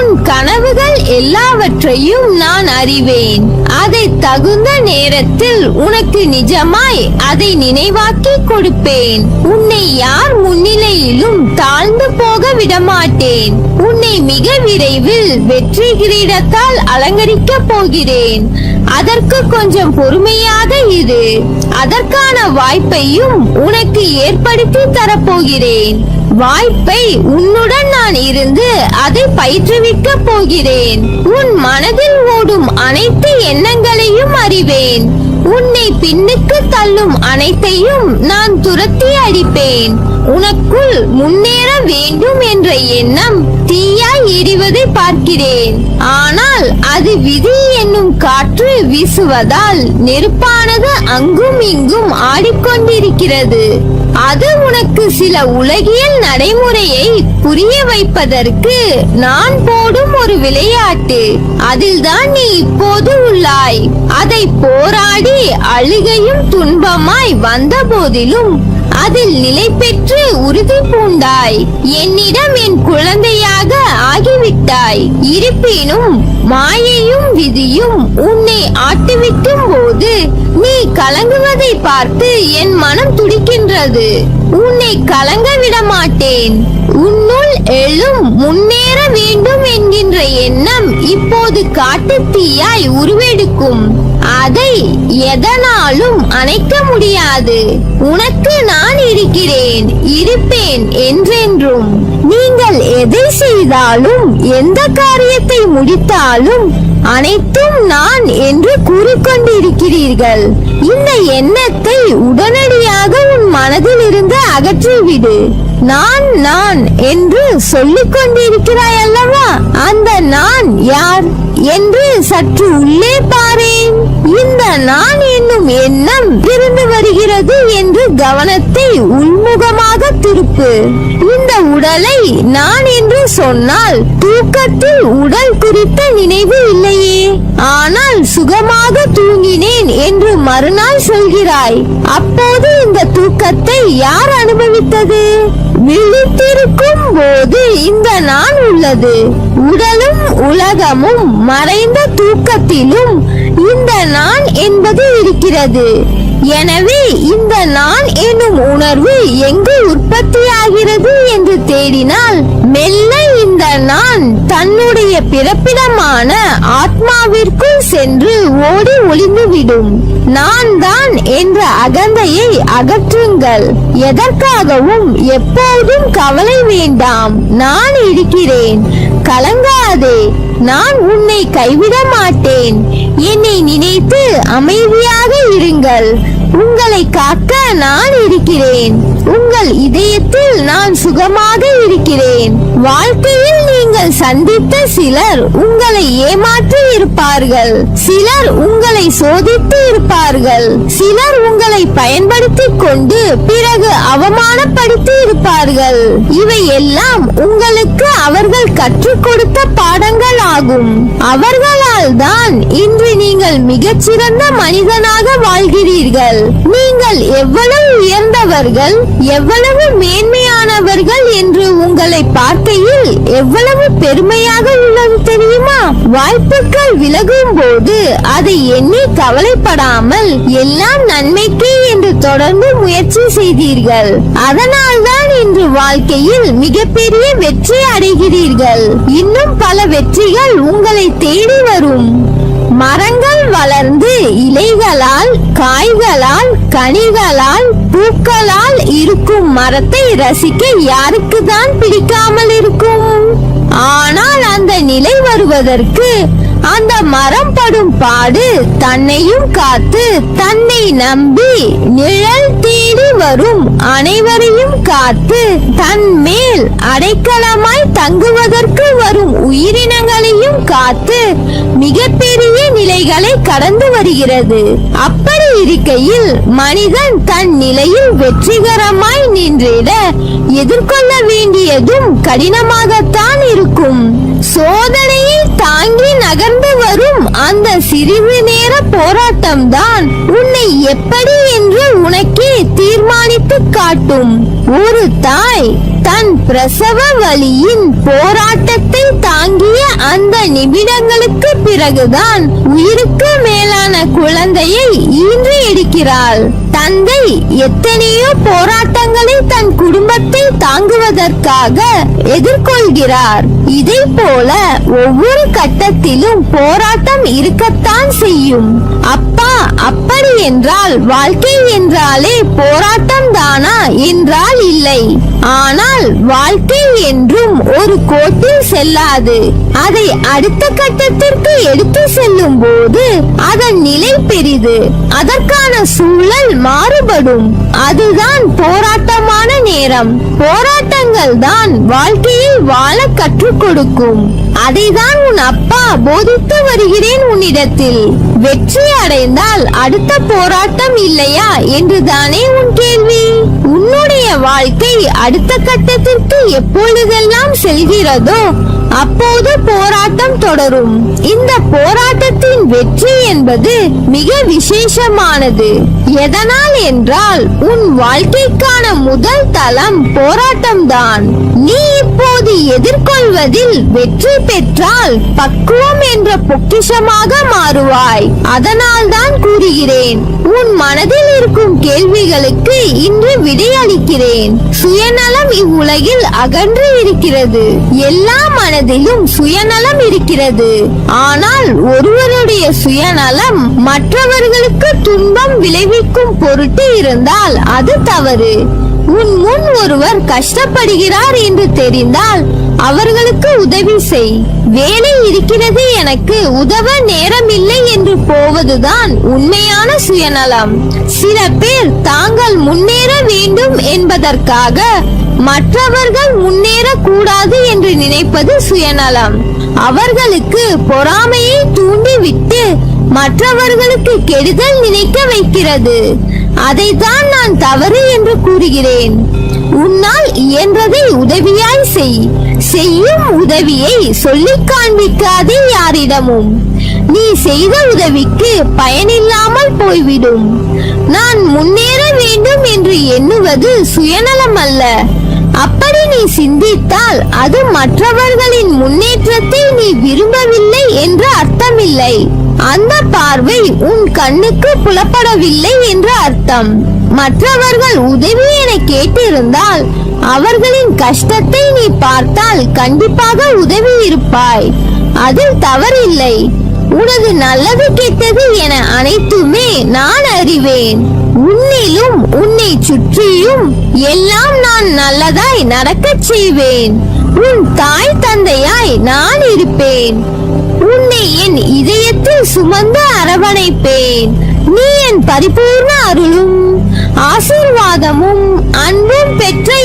உன் கனவுகள் எல்லாவற்றையும் நான் அறிவேன். அதை தகுந்த நேரத்தில் உனக்கு நிஜமாய் அதை நினைவாக்கி கொடுப்பேன். உன்னை யார் முன்னிலையிலும் தாழ்ந்து போக விடமாட்டேன். உன்னை மிக விரைவில் வெற்றி கிரீடத்தால் அலங்கரிக்க போகிறேன். அதற்கு கொஞ்சம் பொறுமையாக இரு. அதற்கான வாய்ப்பையும் உனக்கு ஏற்படுத்தி தரப்போகிறேன். வாய்ப்பை உன்னுடன் நான் இருந்து அதை பயிற்றுவிக்க போகிறேன். உன் மனதில் ஓடும் அனைத்து எண்ணங்களையும் அறிவேன். உன்னை பின்னுக்கு தள்ளும் அனைத்தையும் நான் துரத்தி அடிப்பேன். உனக்குள் முன்னேற வேண்டும் என்ற எண்ணம் தீயா எரிவதை பார்க்கிறேன். ஆனால் அது விதி என்னும் காற்று வீசுவதால் நெருப்பானது அங்கும் இங்கும் ஆடிக்கொண்டிருக்கிறது. அது உனக்கு சில உலகியல் நடைமுறையை புரிய வைப்பதற்கு நான் போடும் ஒரு விளையாட்டு. அதில்தான் நீ இப்போது உள்ளாய். அதை போராடி அழுகையும் துன்பமாய் வந்த போதிலும் அதில் நிலை பெற்று உறுதி பூண்டாய். என்னிடம் என் குழந்தையா ஆகிவிட்டாய் இருப்பினும் மாயையும் விதியும் உன்னை ஆட்டுவிக்கும் போது நீ கலங்குவதை பார்த்து என் மனம் துடிக்கின்றது. உன்னை கலங்க விட மாட்டேன் உன்னுள் எழும் முன்னேற வேண்டும் என்கின்ற எண்ணம் இப்போது காட்டுத்தீயாய் உருவெடுக்கும். அதை எதனாலும் அணைக்க முடியாது. உனக்கு நான் இருக்கிறேன் இருப்பேன் என்றென்றும். நீங்கள் எதை செய்தாலும் எந்த காரியத்தை முடித்தாலும் அனைத்தும் நான் என்று கூறிக்கொண்டிருக்கிறீர்கள். இந்த எண்ணத்தை உடனடியாக உன் மனதில் இருந்து அகற்றிவிடு. நான் நான் என்று சொல்லிக் கொண்டிருக்கிறாய் அல்லவா அந்த நான் யார்? என்று சற்று உள்ளே பாரேன். இந்த நான் என்னும் எண்ணம் இருந்து வருகிறது என்று கவனத்தை உள்முகமாக திருப்பு. இந்த உடலை நான் என்று சொன்னால் தூக்கத்தில் உடல் குறித்த நினைவு இல்லையே. ஆனால் சுகமாக தூங்கினேன் என்று மறுநாள் சொல்கிறாய். அப்போது இந்த தூக்கத்தை யார் அனுபவித்தது? விழித்திருக்கும் போது இந்த நான் உள்ளது. உடலும் உலகமும் மறைந்த தூக்கத்திலும் இந்த நான் என்பது இருக்கிறது. எனவே இந்த நான் என்னும் உணர்வு எங்கு உற்பத்தியாகிறது என்று தேடினால் மெல்ல இந்த நான் தன்னுடைய பிறப்பிடமான ஆத்மாவிற்குள் சென்று ஓடி ஒளிந்துவிடும். நான் தான் என்ற அகந்தையை அகற்றுங்கள். எதற்காகவும் எப்போதும் கவலை வேண்டாம். நான் இருக்கிறேன். கலங்காதே. நான் உன்னை கைவிட மாட்டேன். என்னை நினைத்து அமைதியாக இருங்கள். உங்களை காக்க நான் இருக்கிறேன். உங்கள் இதயத்தில் நான் சுகமாக இருக்கிறேன். வாழ்க்கையில் நீங்கள் சந்தித்த சிலர் உங்களை ஏமாற்றி இருப்பார்கள். சிலர் உங்களை சோதித்து இருப்பார்கள். சிலர் உங்களை பயன்படுத்திக் கொண்டு பிறகு அவமானப்படுத்தி இருப்பார்கள். இவை எல்லாம் உங்களுக்கு அவர்கள் கற்றுக் கொடுத்த பாடங்கள் ஆகும். அவர்களால் தான் இன்று நீங்கள் மிகச்சிறந்த மனிதனாக வாழ்கிறீர்கள். நீங்கள் எவ்வளவு உயர்ந்தவர்கள் எவ்வளவு மேன்மை பெருமையானவர்கள் என்று உங்களை பார்க்கையில் எவ்வளவு பெருமையாக உள்ளது தெரியுமா? வாய்ப்புகள் விலகும் போது அதை எண்ணி கவலைப்படாமல் எல்லாம் நன்மைக்கே என்று தொடர்ந்து முயற்சி செய்தீர்கள். அதனால்தான் இன்று வாழ்க்கையில் மிகப்பெரிய வெற்றி அடைகிறீர்கள். இன்னும் பல வெற்றிகள் உங்களை தேடி வரும். மரங்கள் வளர்ந்து இலைகளால் காய்களால் கனிகளால் பூக்களால் இருக்கும் மரத்தை ரசிக்க யாருக்கு தான் பிடிக்காமல் இருக்கும்? ஆனால் அந்த நிலை வருவதற்கு அந்த மரம் படும் பாடு தன்னையும் காத்து தன்னை நம்பி நிழல் தேடி வரும் அனைவரையும் காத்து தன் மேல் அடைக்கலமாய் தங்குவதற்கு வரும் உயிரினங்களையும் காத்து மிகப்பெரிய நிலைகளை கடந்து வருகிறது. அப்படி இருக்கையில் மனிதன் தன் நிலையில் வெற்றிகரமாய் நின்றிட எதிர்கொள்ள வேண்டியதும் கடினமாகத்தான் இருக்கும். சோதனையை தாங்கி நகர்ந்து வரும் அந்த சிறிது நேர போராட்டம் தான் உன்னை எப்படி என்று உனக்கே தீர்மானித்து காட்டும். ஒரு தாய் தன் பிரசவ வழியின் போராட்டம் பிறகுதான் உயிருக்கு குழந்தையை ஈன்று எடுக்கிறாள். தந்தை எத்தனையோ போராட்டங்களை தன் குடும்பத்தை தாங்குவதற்காக எதிர்கொள்கிறார். இதை போல ஒவ்வொரு கட்டத்திலும் போராட்டம் இருக்கத்தான் செய்யும். அப்பா அப்படி என்றால் வாழ்க்கை என்றாலே போராட்டம் தானா என்றால் இல்லை. ஆனால் வாழ்க்கை என்றும் ஒரு கோட்டில் செல்லாது. அதை அடுத்த கட்டத்திற்கு எடுத்து செல்லும் போது அதன் அதற்கான சூழல் மாறுபடும். அதுதான் போராட்டமான நேரம். போராட்டங்கள் தான் வாழ்க்கையில் வாழ கற்றுக் கொடுக்கும். அதைதான் உன் அப்பா போதித்து வருகிறேன் உன்னிடத்தில். வெற்றி அடைந்தால் அடுத்த போராட்டம் இல்லையா என்றுதானே உன் கேள்வி. உன்னுடைய வாழ்க்கை அடுத்த கட்டத்திற்கு எப்பொழுதெல்லாம் செல்கிறதோ அப்போது போராட்டம் தொடரும். இந்த போராட்டத்தின் வெற்றி என்பது மிக விசேஷமானது. எதனால் என்றால் உன் வாழ்க்கைக்கான முதல் தளம் போராட்டம்தான். நீ இப்போது எதிர்கொள்வதில் வெற்றி பெற்றால் பக்குவம் என்ற பொக்கிஷமாக மாறுவாய். அதனால் தான் கூறுகிறேன் உன் மனதில் இருக்கும் கேள்விகளுக்கு இன்று விடையளிக்கிறேன். சுயநலம் இவ்வுலகில் அகன்று இருக்கிறது. எல்லா மனதிலும் சுயநலம் இருக்கிறது. ஆனால் ஒருவருடைய சுயநலம் மற்றவர்களுக்கு துன்பம் விளைவிக்கும் பொருட்டு இருந்தால் அது தவறு. உன் முன் ஒருவர் கஷ்டப்படுகிறார் என்று தெரிந்தால் அவர்களுக்கு உதவி செய். வேலை இருக்கிறது எனக்கு உதவ நேரமில்லை என்று போவதுதான் உண்மையான சுயநலம். சில பேர் தாங்கள் முன்னேற வேண்டும் என்பதற்காக மற்றவர்கள் முன்னேற கூடாது என்று நினைப்பது சுயநலம். அவர்களுக்கு பொறாமையை தூண்டிவிட்டு மற்றவர்களுக்கு கெடுதல் நினைக்க வைக்கிறது. அதைத்தான் நான் தவறு என்று கூறுகிறேன். உன்னால் இயன்றதை உதவியாய் செய். செய்யும் உதவியை சொல்லிக் காண்பிக்காதே யாரிடமும். நீ செய்த உதவிக்கு பயனில்லாமல் போய்விடும். நான் முன்னேற வேண்டும் என்று எண்ணுவது சுயநலம் அல்ல அப்படி நீ சிந்தித்தால் அது மற்றவர்களின் முன்னேற்றத்தை நீ விரும்பவில்லை என்று அர்த்தமில்லை. அந்த பார்வை உன் கண்ணுக்கு புலப்படவில்லை என்று அர்த்தம். மற்றவர்கள் உதவி என கேட்டிருந்தால் அவர்களின் கஷ்டத்தை நீ பார்த்தால் கண்டிப்பாக உதவி இருப்பாய். அதில் தவறில்லை. உனது நல்லது கெட்டது என அனைத்துமே நான் அறிவேன். உன்னிலும் உன்னை சுற்றியும் எல்லாம் நான் நல்லதாய் நடக்கச் செய்வேன். உன் தாய் தந்தையாய் நான் இருப்பேன். உன்னை என் இதயத்தில் சுமந்து அரவணைப்பேன். நீ என் பரிபூர்ண அருளும் ஆசீர்வாதமும் அன்பும் பெற்ற